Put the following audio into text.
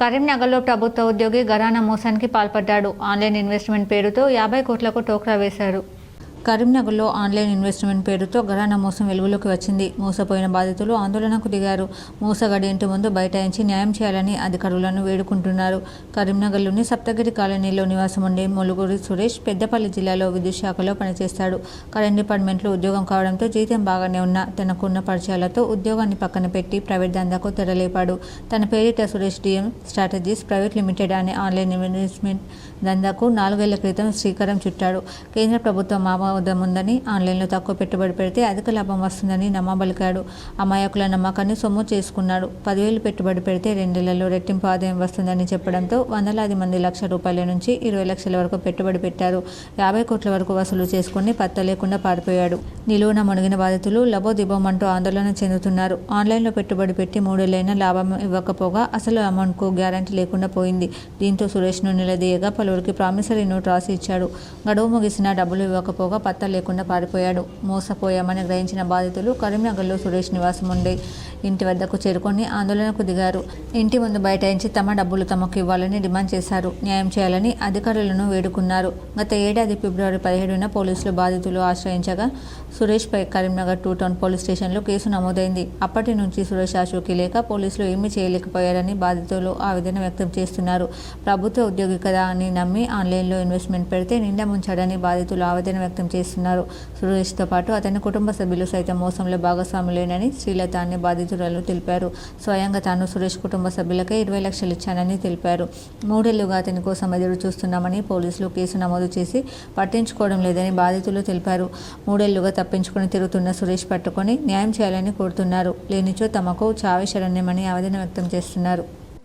కరీంనగర్లో ప్రభుత్వ ఉద్యోగి గరానా మోసానికి పాల్పడ్డాడు. ఆన్లైన్ ఇన్వెస్ట్మెంట్ పేరుతో యాభై కోట్లకు టోక్రా వేశారు. కరీంనగర్లో ఆన్లైన్ ఇన్వెస్ట్మెంట్ పేరుతో గరానా మోసం వెలుగులోకి వచ్చింది. మోసపోయిన బాధితులు ఆందోళనకు దిగారు. మోసగాడి ఇంటి ముందు బైఠాయించి న్యాయం చేయాలని అధికారులను వేడుకుంటున్నారు. కరీంనగర్లోని సప్తగిరి కాలనీలో నివాసం ఉండే మొలుగురి సురేష్ పెద్దపల్లి జిల్లాలో విద్యుత్ శాఖలో పనిచేస్తాడు. కరెంట్ డిపార్ట్మెంట్లో ఉద్యోగం కావడంతో జీతం బాగానే ఉన్న తనకున్న పరిచయాలతో ఉద్యోగాన్ని పక్కన పెట్టి ప్రైవేట్ దందాకు తెరలేపాడు. తన పేరిట Suresh DM strategies private limited అనే ఆన్లైన్ ఇన్వెస్ట్మెంట్ దందాకు నాలుగేళ్ళ క్రితం శ్రీకారం చుట్టాడు. కేంద్ర ప్రభుత్వం ఆమోదం ఉందని ఆన్లైన్లో తక్కువ పెట్టుబడి పెడితే అధిక లాభం వస్తుందని నమ్మబలికాడు. అమాయకుల నమ్మకాన్ని సొమ్ము చేసుకున్నాడు. పదివేలు పెట్టుబడి పెడితే రెండేళ్ళలో రెట్టింపు ఆదాయం వస్తుందని చెప్పడంతో వందలాది మంది లక్ష రూపాయల నుంచి ఇరవై లక్షల వరకు పెట్టుబడి పెట్టారు. యాభై కోట్ల వరకు వసూలు చేసుకుని పత్త లేకుండా పారిపోయాడు. నిలువున మునిగిన బాధితులు లబోదిబోమంటూ ఆందోళన చెందుతున్నారు. ఆన్లైన్లో పెట్టుబడి పెట్టి మూడేళ్ళైనా లాభం ఇవ్వకపోగా అసలు అమౌంట్కు గ్యారంటీ లేకుండా పోయింది. దీంతో సురేష్ను నిలదీయగా పలువురికి ప్రామిసరీ నోట్ రాసి ఇచ్చాడు. గడువు ముగిసినా డబ్బులు ఇవ్వకపోగా పత్తా లేకుండా పారిపోయాడు. మోసపోయామని గ్రహించిన బాధితులు కరీంనగర్లో సురేష్ నివాసం ఉండే ఇంటి వద్దకు చేరుకొని ఆందోళనకు దిగారు. ఇంటి ముందు బైఠాయించి తమ డబ్బులు తమకు ఇవ్వాలని డిమాండ్ చేశారు. న్యాయం చేయాలని అధికారులను వేడుకున్నారు. గత ఏడాది ఫిబ్రవరి పదిహేడున పోలీసులు బాధితులు ఆశ్రయించగా సురేష్పై కరీంనగర్ టూ టౌన్ పోలీస్ స్టేషన్లో కేసు నమోదైంది. అప్పటి నుంచి సురేష్ ఆచూకీ లేక పోలీసులు ఏమీ చేయలేకపోయారని బాధితులు ఆవేదన వ్యక్తం చేస్తున్నారు. ప్రభుత్వ ఉద్యోగి కదా అని నమ్మి ఆన్లైన్లో ఇన్వెస్ట్మెంట్ పెడితే నిండా ముంచాడని బాధితులు ఆవేదన వ్యక్తం చేస్తున్నారు. సురేష్తో పాటు అతని కుటుంబ సభ్యులు సైతం మోసంలో భాగస్వాములేనని శ్రీలత అనే బాధితురాలు తెలిపారు. స్వయంగా తాను సురేష్ కుటుంబ సభ్యులకే ఇరవై లక్షలు ఇచ్చానని తెలిపారు. మూడేళ్ళుగా అతని కోసం ఎదురు చూస్తున్నామని పోలీసులు కేసు నమోదు చేసి పట్టించుకోవడం లేదని బాధితులు తెలిపారు. మూడేళ్ళుగా తప్పించుకుని తిరుగుతున్న సురేష్ పట్టుకొని న్యాయం చేయాలని కోరుతున్నారు. లేనిచో తమకు చావే శరణ్యమని ఆవేదన వ్యక్తం చేస్తున్నారు.